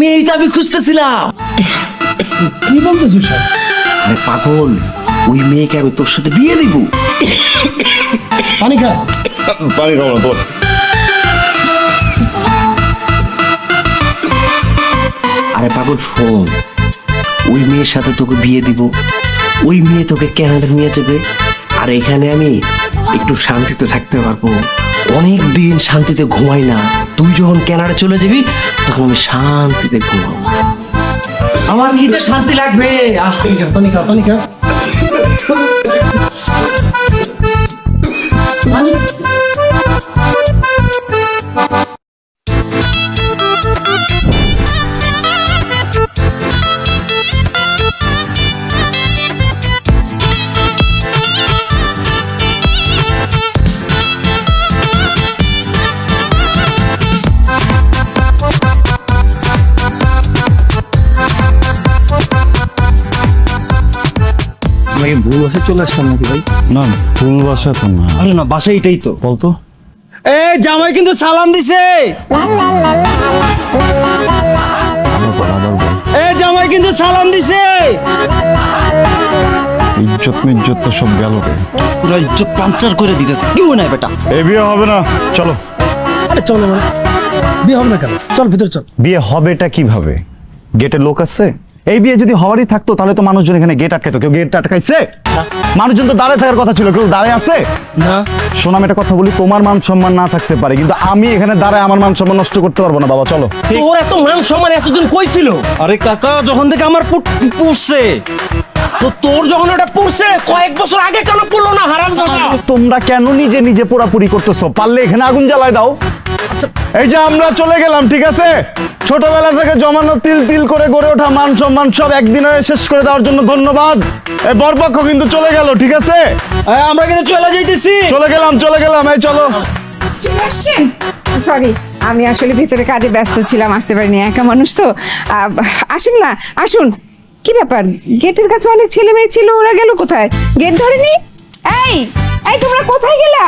মেয়েই তো আমি খুঁজতেছিলাম। কি সব? আরে পাগল ওই মেয়েকে আমি তোর সাথে বিয়ে দিব। পানি খা পানি খাব না তোর আরে পাগল শোন। ওই মেয়ের সাথে তোকে বিয়ে দিব। ওই মেয়ে তোকে ক্যানাডা নিয়ে যাবে। আর এখানে আমি একটু শান্তিতে থাকতে পারব। অনেক দিন শান্তিতে ঘুমাই না। তুই যখন ক্যানাডা চলে যাবি, তখন আমি শান্তিতে ঘুমাবো। আমার কি শান্তি লাগবে? কাপানি খা, পানি আমাকে ভুল বসে চলে আসলাম নাকি ভাই না ভুল বাসা তো না আরে না বাসা এটাই তো বলতো এ জামাই কিন্তু সালাম দিছে এ জামাই কিন্তু সালাম দিছে ইজ্জত মিজ্জত তো সব গেল রে পুরো ইজ্জত পাঞ্চার করে দিতেছে কি মনে হয় বেটা এ বিয়ে হবে না চলো আরে চল মানে বিয়ে হবে না কেন চল ভিতরে চল বিয়ে হবেটা কীভাবে গেটে লোক আছে এই বিয়ে যদি হওয়ারই থাকতো তাহলে তো মানুষজন এখানে গেট আটকাইতো। কেউ গেট আটকাইছে? মানুষজন তো দাঁড়ায় থাকার কথা ছিল কেউ দাঁড়ায় আছে? না। শোনাম একটা কথা বলি তোমার মান সম্মান না থাকতে পারে কিন্তু আমি এখানে দাঁড়ায় আমার মান সম্মান নষ্ট করতে পারব না বাবা চলো। তোর এত মান সম্মান এতদিন কই ছিল? আরে কাকা যখন থেকে আমার পুষছে তো তোর যখন ওটা পুষছে কয়েক বছর আগে কেন পড়ল না হারাম তোমরা কেন নিজে নিজে পোড়াপুরি করতেছো? পারলে এখানে আগুন জ্বালায় দাও। এই যে আমরা চলে গেলাম ঠিক আছে? ছোটবেলা থেকে জমানো তিল তিল করে গড়ে ওঠা মান সম্মান সব একদিনে শেষ করে দেওয়ার জন্য ধন্যবাদ। এই বরপক্ষ কিন্তু চলে গেল ঠিক আছে? আমরা কিন্তু চলে যাইতেছি। চলে গেলাম চলে গেলাম এই চলো। চলে আসছেন? সরি আমি আসলে ভিতরে কাজে ব্যস্ত ছিলাম আসতে পারিনি একা মানুষ তো। আসুন না আসুন। কি ব্যাপার? গেটের কাছে অনেক ছেলে মেয়ে ছিল ওরা গেল কোথায়? গেট ধরেনি? এই এই তোমরা কোথায় গেলা?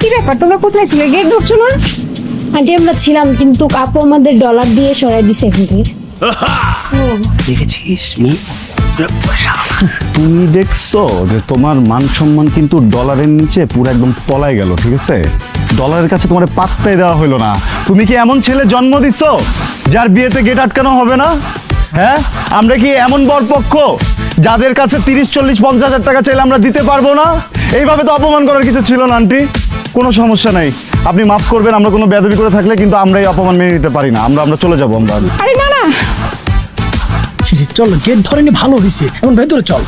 কি ব্যাপার? তোমরা কোথায় ছিলে? গেট ধরছো না? আন্টি আমরা ছিলাম কিন্তু আপু আমাদের ডলার দিয়ে সরাই দিছে এখান থেকে। দেখেছিস তুমি দেখছ যে তোমার মান সম্মান কিন্তু ডলারের নিচে পুরো একদম তলায় গেল ঠিক আছে? ডলারের কাছে তোমার পাত্তাই দেওয়া হলো না। তুমি কি এমন ছেলে জন্ম দিছো যার বিয়েতে গেট আটকানো হবে না? হ্যাঁ? আমরা কি এমন বরপক্ষ যাদের কাছে তিরিশ চল্লিশ পঞ্চাশ হাজার টাকা চাইলে আমরা দিতে পারব না? এইভাবে তো অপমান করার কিছু ছিল না আন্টি। কোনো সমস্যা নাই। আপনি মাফ করবেন আমরা কোনো বেদবি করে থাকলে কিন্তু আমরা এই অপমান মেনে নিতে পারি না। আমরা আমরা চলে যাব আমরা। আরে না না। চল গেট ধরেনি ভালো হয়েছে এখন ভেতরে চল।